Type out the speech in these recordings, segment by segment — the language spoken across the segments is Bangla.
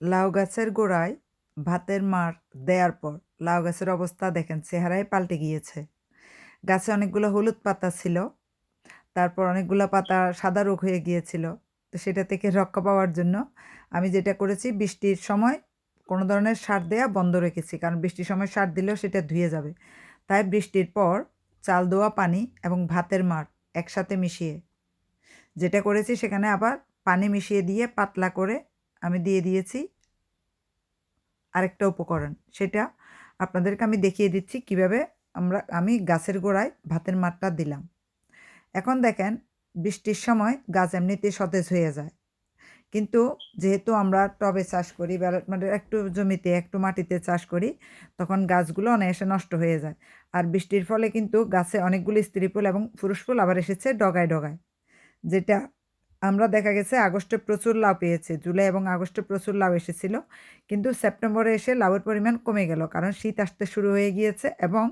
লাউ গাছের গোড়ায় ভাতের মার দেওয়ার পর লাউ গাছের অবস্থা দেখেন চেহারাই পাল্টে গিয়েছে। গাছে অনেকগুলো হলুদ পাতা ছিল, তারপর অনেকগুলো পাতা সাদা রোগ হয়ে গিয়েছিল। তো সেটা থেকে রক্ষা পাওয়ার জন্য আমি যেটা করেছি, বৃষ্টির সময় কোনো ধরনের সার দেওয়া বন্ধ রেখেছি, কারণ বৃষ্টির সময় সার দিলেও সেটা ধুয়ে যাবে। তাই বৃষ্টির পর চাল দেওয়া পানি এবং ভাতের মার একসাথে মিশিয়ে, যেটা করেছি সেখানে আবার পানি মিশিয়ে দিয়ে পাতলা করে আমি দিয়ে দিয়েছি। আরেকটা উপকরণ, সেটা আপনাদেরকে আমি দেখিয়ে দিচ্ছি কীভাবে আমরা, আমি গাছের গোড়ায় ভাতের মাঠটা দিলাম। এখন দেখেন, বৃষ্টির সময় গাছ এমনিতে সতেজ হয়ে যায়। কিন্তু যেহেতু আমরা টবে চাষ করি মানে একটু জমিতে, একটু মাটিতে চাষ করি, তখন গাছগুলো অনায়াসে নষ্ট হয়ে যায়। আর বৃষ্টির ফলে কিন্তু গাছে অনেকগুলো স্ত্রী ফুল এবং পুরুষ ফুল আবার এসেছে ডগায় ডগায়, যেটা আমরা দেখা গেছে আগস্টে প্রচুর লাউ পেয়েছে, জুলাই এবং আগস্টে প্রচুর লাউ এসেছিল। কিন্তু সেপ্টেম্বরে এসে লাউয়ের পরিমাণ কমে গেল কারণ শীত আসতে শুরু হয়ে গিয়েছে এবং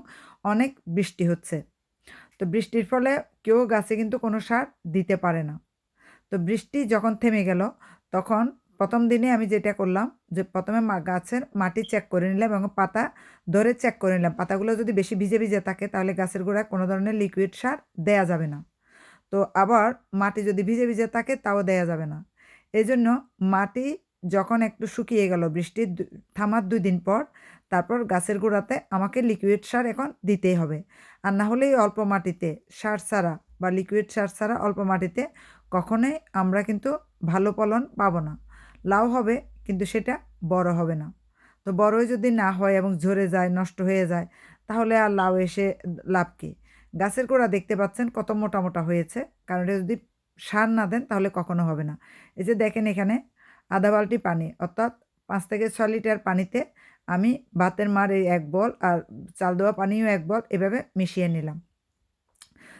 অনেক বৃষ্টি হচ্ছে। তো বৃষ্টির ফলে কেউ গাছে কিন্তু কোনো সার দিতে পারে না। তো বৃষ্টি যখন থেমে গেল, তখন প্রথম দিনে আমি যেটা করলাম যে প্রথমে গাছের মাটি চেক করে নিলাম এবং পাতা ধরে চেক করে নিলাম। পাতাগুলো যদি বেশি ভিজে ভিজে থাকে তাহলে গাছের গোড়ায় কোনো ধরনের লিকুইড সার দেয়া যাবে না। তো আবার মাটি যদি ভিজে ভিজে থাকে, তাও দেয়া যাবে না। এই জন্য মাটি যখন একটু শুকিয়ে গেল বৃষ্টির থামার দুই দিন পর, তারপর গাছের গোড়াতে আমাকে লিকুইড সার এখন দিতেই হবে। আর না হলে এই অল্প মাটিতে সার ছাড়া বা লিকুইড সার ছাড়া অল্প মাটিতে কখনোই আমরা কিন্তু ভালো ফলন পাবো না। লাউ হবে, কিন্তু সেটা বড় হবে না। তো বড়ই যদি না হয় এবং ঝরে যায়, নষ্ট হয়ে যায়, তাহলে আর লাউ এসে লাভ কী? গাছের গোড়া দেখতে পাচ্ছেন কত মোটা মোটা হয়েছে। কারণ এটা যদি সার না দেন তাহলে কখনো হবে না। এই যে দেখেন এখানে আধা বালটি পানি, অর্থাৎ পাঁচ থেকে ছয় লিটার পানিতে আমি ভাতের মার এই এক বল আর চাল দেওয়া পানিও এক বল এভাবে মিশিয়ে নিলাম।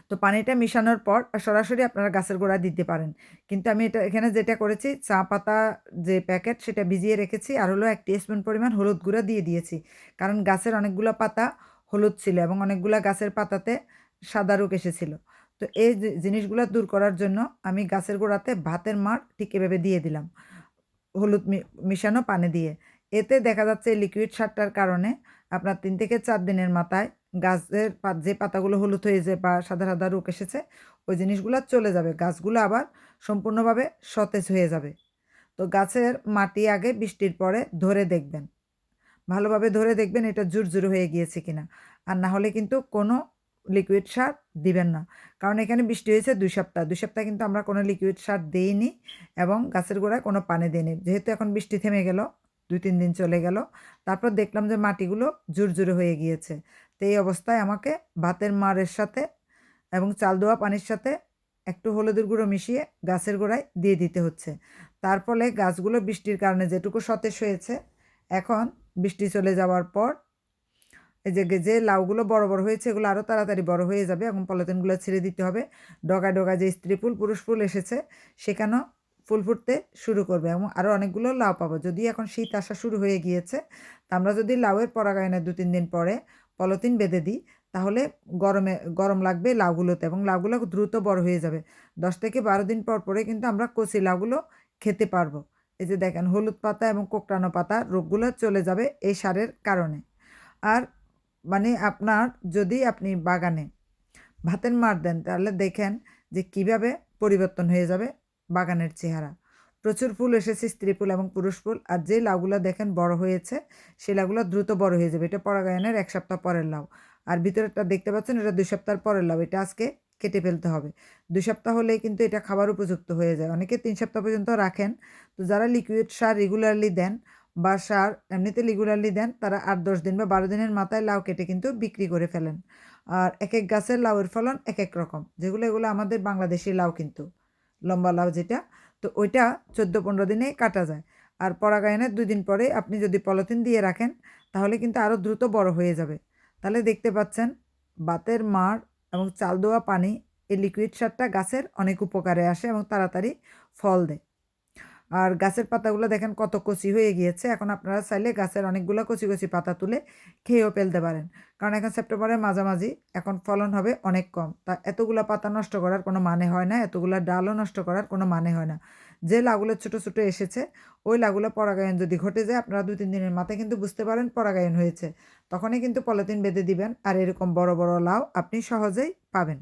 তো পানিটা মিশানোর পর সরাসরি আপনারা গাছের গোড়া দিতে পারেন। কিন্তু আমি এটা এখানে যেটা করেছি, চা পাতা যে প্যাকেট সেটা ভিজিয়ে রেখেছি আর হলো এক স্পুন পরিমাণ হলুদ গুঁড়া দিয়ে দিয়েছি। কারণ গাছের অনেকগুলো পাতা হলুদ ছিল এবং অনেকগুলো গাছের পাতাতে সাদা রোগ এসেছিল। তো এই জিনিসগুলো দূর করার জন্য আমি গাছের গোড়াতে ভাতের মার ঠিক এভাবে দিয়ে দিলাম। হলুদ মিশানো পানি দিয়ে। এতে দেখা যাচ্ছে লিকুইড সারটার কারণে আপনার তিন থেকে চার দিনের মাথায় গাছের যে পাতাগুলো হলুদ হয়েছে বা সাদা সাদা রোগ এসেছে, ওই জিনিসগুলো চলে যাবে। গাছগুলো আবার সম্পূর্ণভাবে সতেজ হয়ে যাবে। তো গাছের মাটি আগে বৃষ্টির পরে ধরে দেখবেন। ভালোভাবে ধরে দেখবেন এটা জুরজুরে হয়ে গিয়েছে কিনা। আর না হলে কিন্তু কোনো লিকুইড সার দিবেন না। কারণ এখানে বৃষ্টি হয়েছে দুই সপ্তাহ। দুই সপ্তাহ কিন্তু আমরা কোনো লিকুইড সার দিইনি এবং গাছের গোড়ায় কোনো পানি দিইনি। যেহেতু এখন বৃষ্টি থেমে গেল, দুই তিন দিন চলে গেল, তারপর দেখলাম যে মাটিগুলো জুরজুরে হয়ে গিয়েছে। তো এই অবস্থায় আমাকে ভাতের মারের সাথে এবং চাল দেওয়া পানির সাথে একটু হলুদের গুঁড়ো মিশিয়ে গাছের গোড়ায় দিয়ে দিতে হচ্ছে। তার ফলে গাছগুলো বৃষ্টির কারণে যেটুকু সতেজ হয়েছে, এখন বৃষ্টি চলে যাওয়ার পর এই যে যে লাউগুলো বড় বড় হয়েছে এগুলো আরও তাড়াতাড়ি বড় হয়ে যাবে এবং পলিথিনগুলো ছেড়ে দিতে হবে। ডগা ডগা যে স্ত্রী ফুল, পুরুষ ফুল এসেছে, সেখানেও ফুল ফুটতে শুরু করবে। এবং আরও অনেকগুলো লাউ পাবো। যদি এখন শীত আসা শুরু হয়ে গিয়েছে, তা আমরা যদি লাউয়ের পরাগায়নের দু তিন দিন পরে পলিথিন বেঁধে দিই, তাহলে গরমে, গরম লাগবে লাউগুলোতে এবং লাউগুলো দ্রুত বড় হয়ে যাবে। দশ থেকে বারো দিন পর পরে কিন্তু আমরা কচি লাউগুলো খেতে পারব। এই যে দেখেন, হলুদ পাতা এবং কোকটানো পাতা রোগগুলো চলে যাবে এই সারের কারণে। আর মানে আপনার যদি আপনি বাগানে ভাতের মার দেন, তাহলে দেখেন যে কীভাবে পরিবর্তন হয়ে যাবে বাগানের চেহারা। প্রচুর ফুল এসেছে, স্ত্রী ফুল এবং পুরুষ ফুল, আর যে লাউগুলো দেখেন বড় হয়েছে সেই লাউগুলো দ্রুত বড় হয়ে যাবে। এটা পরাগায়নের এক সপ্তাহ পরের লাউ। আর ভিতরেরটা দেখতে পাচ্ছেন, এটা দুই সপ্তাহ পরের লাউ। এটা আজকে কেটে ফেলতে হবে। দুই সপ্তাহ হলেই কিন্তু এটা খাবার উপযুক্ত হয়ে যায়। অনেকে তিন সপ্তাহ পর্যন্ত রাখেন। তো যারা লিকুইড সার রেগুলারলি দেন বা সার এমনিতে রেগুলারলি দেন, তারা আট, দশ দিন বা বারো দিনের মাথায় লাউ কেটে কিন্তু বিক্রি করে ফেলেন। আর এক এক গাছের লাউয়ের ফলন এক এক রকম। যেগুলো, এগুলো আমাদের বাংলাদেশি লাউ কিন্তু, লম্বা লাউ যেটা। তো ওইটা চোদ্দ, পনেরো দিনে কাটা যায়। আর পরাগায়নের দুই দিন পরে আপনি যদি পলিথিন দিয়ে রাখেন, তাহলে কিন্তু আরও দ্রুত বড় হয়ে যাবে। তাহলে দেখতে পাচ্ছেন, বাতের মার এবং চাল দেওয়া পানি এই লিকুইড সারটা গাছের অনেক উপকারে আসে এবং তাড়াতাড়ি ফল দেয়। আর গাছের পাতাগুলো দেখেন কত কচি হয়ে গিয়েছে। এখন আপনারা চাইলে গাছের অনেকগুলো কচি কচি পাতা তুলে খেয়েও ফেলতে পারেন। কারণ এখন সেপ্টেম্বরের মাঝামাঝি, এখন ফলন হবে অনেক কম। তা এতগুলো পাতা নষ্ট করার কোনো মানে হয় না, এতগুলো ডালও নষ্ট করার কোনো মানে হয় না। যে লাউগুলো ছোটো ছোটো এসেছে, ওই লাউগুলো পরাগায়ন যদি ঘটে যায়, আপনারা দু তিন দিনের মাথায় কিন্তু বুঝতে পারেন পরাগায়ন হয়েছে। তখনই কিন্তু পলিথিন বেঁধে দিবেন, আর এরকম বড় বড় লাউ আপনি সহজেই পাবেন।